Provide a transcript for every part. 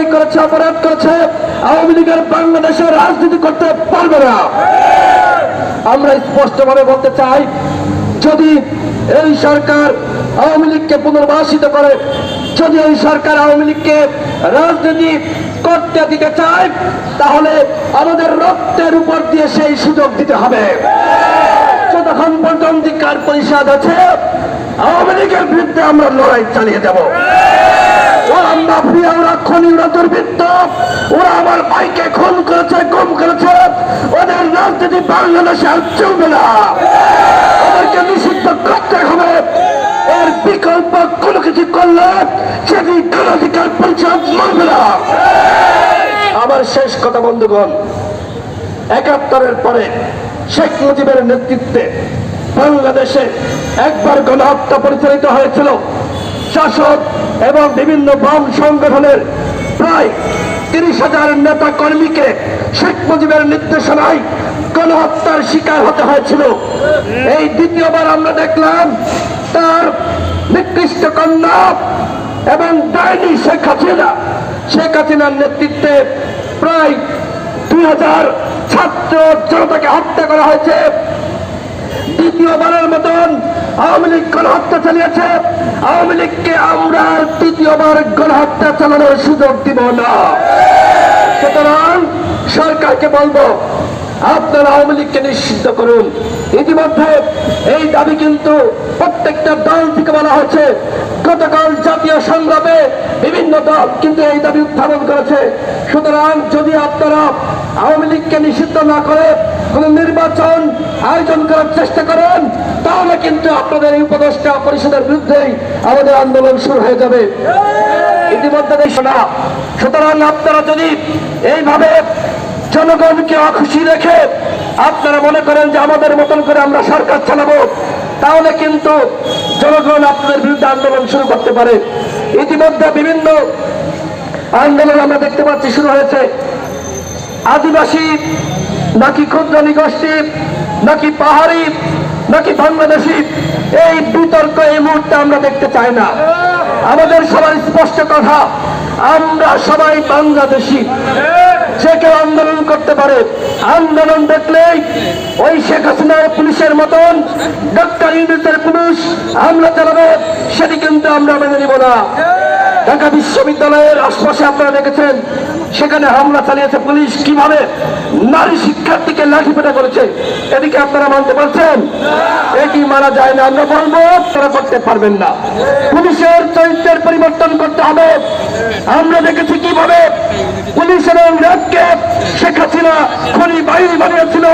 অন্যায় করেছে, অপরাধ করেছে, আওয়ামী লীগের বাংলাদেশে রাজনীতি করতে পারবে না। আমরা স্পষ্টভাবে বলতে চাই, যদি এই সরকার আওয়ামী লীগকে পুনর্বাসিত করে, যদি এই সরকার আওয়ামী লীগকে রাজনীতি করতে দিতে চায়, তাহলে আমাদের রক্তের উপর দিয়ে সেই সুযোগ দিতে হবে। যতক্ষণ পর্যন্ত পরিষদ আছে, আওয়ামী লীগের বিরুদ্ধে আমরা লড়াই চালিয়ে যাব মাফিয়া ওরা দুর্বৃত্ত। ওরা আমার ভাইকে খুন করেছে, গুম করেছে। ওদের রাজনীতি বাংলাদেশে আর চলবে না। ওদেরকে নিষিদ্ধ করতে হবে। এর বিকল্প কিছু করলে সেটি গণাধিকার পরিষদ মানবে না। আমার শেষ কথা, বন্ধুগণ, একাত্তরের পরে শেখ মুজিবের নেতৃত্বে বাংলাদেশে একবার গণহত্যা পরিচালিত হয়েছিল। শাসক এবং বিভিন্ন বাম সংগঠনের প্রায় তিরিশ হাজার নেতা কর্মীকে শেখ মুজিবের নির্দেশনায় গণহত্যার শিকার হতে হয়েছিল। এই দ্বিতীয়বার আমরা দেখলাম তার নিকৃষ্ট কন্যা এবং ডাইনি শেখ হাসিনা। শেখ হাসিনার নেতৃত্বে প্রায় দুই হাজার ছাত্র জনতাকে হত্যা করা হয়েছে। দ্বিতীয়বারের মতন আওয়ামী লীগ গণহত্যা চালিয়েছে। আওয়ামী লীগকে আমরা তৃতীয়বার গণহত্যা চালানোর সুযোগ দিব না। সুতরাং সরকারকে বলব, আপনারা আওয়ামী লীগকে নিষিদ্ধ করুন। ইতিমধ্যে এই দাবি কিন্তু প্রত্যেকটা দল থেকে বলা হচ্ছে গতকাল জাতীয় সংগ্রামে বিভিন্ন দল কিন্তু এই দাবি উত্থাপন করেছে। সুতরাং যদি আপনারা আওয়ামী লীগকে নিষিদ্ধ না করে কোন নির্বাচন আয়োজন করার চেষ্টা করেন, তাহলে কিন্তু আপনাদের এই উপদেষ্টা পরিষদের বিরুদ্ধেই আমাদের আন্দোলন শুরু হয়ে যাবে। ইতিমধ্যে সুতরাং আপনারা যদি এইভাবে জনগণকে অখুশি রেখে আপনারা মনে করেন যে আমাদের মতন করে আমরা সরকার চালাবো, তাহলে কিন্তু জনগণ আপনাদের বিরুদ্ধে আন্দোলন শুরু করতে পারে। ইতিমধ্যে বিভিন্ন আন্দোলন আমরা দেখতে পাচ্ছি শুরু হয়েছে। আদিবাসী নাকি ক্ষুদ্র নিগোষ্ঠী নাকি পাহাড়ি, নাকি বাংলাদেশি? এই বিতর্ক এই মুহূর্তে আমরা দেখতে চাই না। আমাদের সবার স্পষ্ট কথা, আমরা সবাই বাংলাদেশি। যে কেউ আন্দোলন করতে পারে। আন্দোলন দেখলেই ওই শেখ হাসিনার পুলিশের মতন ডক্টর ইউনিসের পুলিশ হামলা চালাবে, সেটি কিন্তু আমরা মেনে নিব না। ঢাকা বিশ্ববিদ্যালয়ের আশপাশে আপনারা দেখেছেন, সেখানে হামলা চালিয়েছে পুলিশ। কীভাবে নারী শিক্ষার্থীকে লাঠি পেটা করেছে, এদিকে আপনারা মানতে পারছেন? এটি মারা যায় না, আমরা বলব, তারা করতে পারবেন না। পুলিশের চরিত্রের পরিবর্তন করতে হবে। আমরা দেখেছি কীভাবে পুলিশ এবং র্যাবকে শেখ খনি বাহিনী বানিয়েছিল।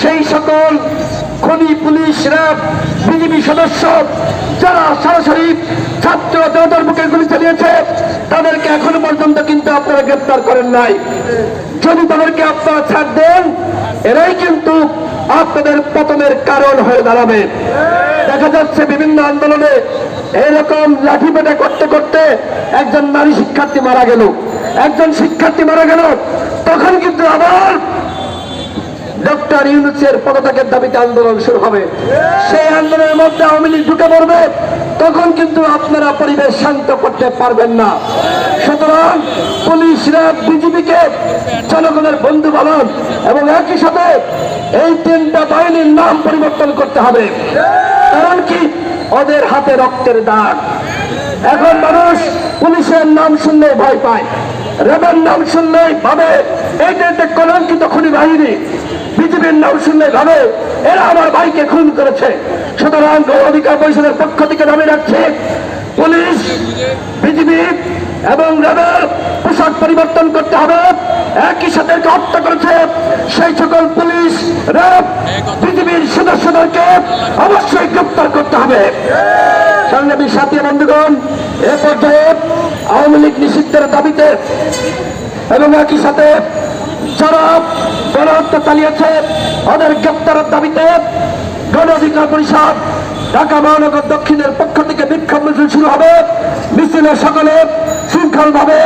সেই সকল খনি, পুলিশ, র্যাব বিজেপি সদস্য, যারা সরাসরি ছাত্র জনতার বুকে গুলি চালিয়েছে, তাদেরকে এখনও পর্যন্ত কিন্তু আপনারা গ্রেপ্তার করেন নাই। যদি তাদেরকে আপনারা ছাড় দেন, এরাই কিন্তু আপনাদের পতনের কারণ হয়ে দাঁড়াবে। দেখা যাচ্ছে বিভিন্ন আন্দোলনে এরকম লাঠি পেটা করতে করতে একজন নারী শিক্ষার্থী মারা গেল। একজন শিক্ষার্থী মারা গেল, তখন কিন্তু আবার ডক্টর ইউনুসের পদত্যাগের দাবিতে আন্দোলন শুরু হবে। সেই আন্দোলনের মধ্যে আওয়ামী লীগ ঢুকে পড়বে, তখন কিন্তু আপনারা পরিবেশ শান্ত করতে পারবেন না। সুতরাং পুলিশরা বিজেপিকে জনগণের বন্ধু বলন এবং একই সাথে এই তিনটা বাহিনীর নাম পরিবর্তন করতে হবে। কারণ কি? ওদের হাতে রক্তের দাগ। এখন মানুষ পুলিশের নাম শুনলে ভয় পায়। রেবের নাম শুনলেই ভাবে এটা একটা কলঙ্কিত খুনি বাহিনী বিজেপির নাম শুনলে ভাবে, এরা আমার ভাইকে খুন করেছে। সুতরাং গণ অধিকার পরিষদের পক্ষ থেকে দাবি রাখছে, পুলিশ, বিজেপি এবং পোশাক পরিবর্তন করতে হবে। একই সাথে হত্যা করেছে সেই সকল পুলিশ র্যাব বিজেপির সদস্যদেরকে অবশ্যই গ্রেপ্তার করতে হবে। সংগ্রামী সাথী বন্ধুগণ, এ পর্যায়ে আওয়ামী লীগ নিষিদ্ধের দাবিতে এবং একই সাথে যারা গণহত্যা চালিয়েছে ওদের গ্রেপ্তারের দাবিতে গণ অধিকার পরিষদ, ঢাকা মহানগর দক্ষিণের পক্ষ থেকে বিক্ষোভ মিছিল শুরু হবে। মিছিলে সকলে শৃঙ্খলভাবে